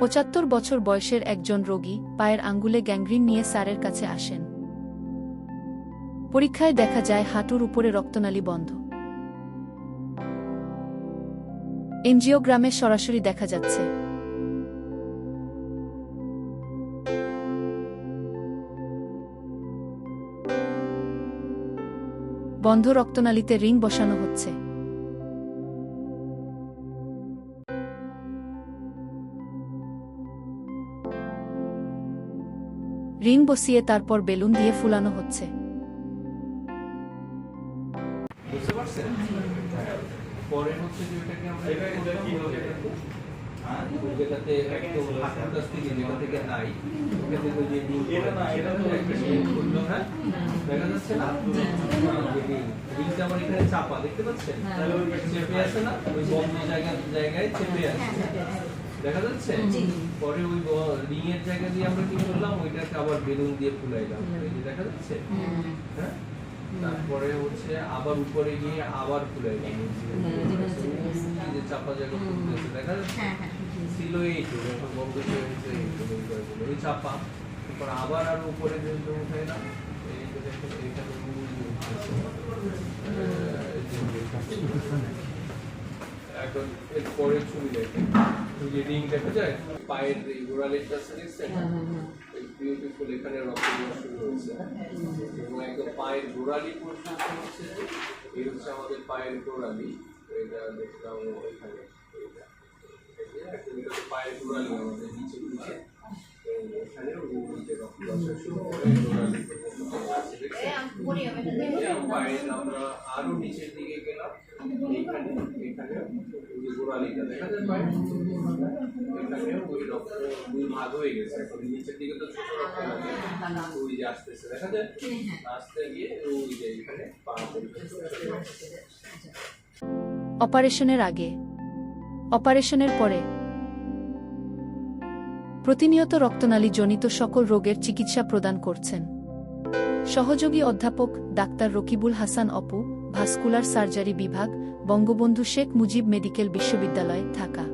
পঁচাত্তর বছর বয়সের একজন রোগী পায়ের আঙ্গুলে গ্যাংগ্রিন নিয়ে স্যারের কাছে আসেন। পরীক্ষায় দেখা যায় হাঁটুর উপরে রক্তনালী বন্ধ। এনজিওগ্রামে সরাসরি দেখা যাচ্ছে। বন্ধ রক্তনালীতে রিং বসানো হচ্ছে। না বসিয়ে তারপর বেলুন দিয়ে আমার হচ্ছে চাপা দেখতে পাচ্ছেন? চেপে আছে না? ওই বন্ধ জায়গা জায়গায় চেপে আছে। দেখা যাচ্ছে? পরে ওই রিং এর জায়গা দিয়ে আমরা কি করলাম? ওইটাকে আবার বেলুন দিয়ে ফুলাইলাম। দেখা যাচ্ছে? হ্যাঁ? তারপরে হচ্ছে আবার উপরে গিয়ে আবার ফুলাইলাম। যে চাপা জায়গা ফুলতেছে দেখা যাচ্ছে? ছিল এই তো যখন বন্ধ হয়ে গেছে ওই চাপা। তারপর আবার আর উপরে যেহেতু উঠাইলাম। এইখানে যে এর পরের ছবি দেখেন ওই যে রিং দেখা যায়? পায়ের এই গোড়ালিটা আছে দেখছেন বিউটিফুল এখানে রক্ত দেওয়া শুরু হয়েছে। এবং একদম পায়ের গোড়ালি পর্যন্ত হচ্ছে এই হচ্ছে আমাদের পায়ের গোড়ালি। এটা দেখলাম তো পায়ের গোড়ালি আমাদের নিচে নিচে এখানে আরও নিচের দিকে গেলাম। এখানে যে গোড়ালিটা দেখা যায় পায়ে ওই রক্ত দুই ভাগ হয়ে গেছে। এখন নিচের দিকে তো ছোট রক্ত লাগে। ওই যে আসতেছে দেখা যায়? আসতে গিয়ে ওই যে এখানে পা পর্যন্ত চলে আসছে। অপারেশনের আগে অপারেশনের পরে প্রতিনিয়ত রক্তনালী জনিত সকল রোগের চিকিৎসা প্রদান করছেন। সহযোগী অধ্যাপক doctor Rakibul Hasan Apu vascular surgery বিভাগ বঙ্গবন্ধু শেখ মুজিব মেডিকেল বিশ্ববিদ্যালয় ঢাকা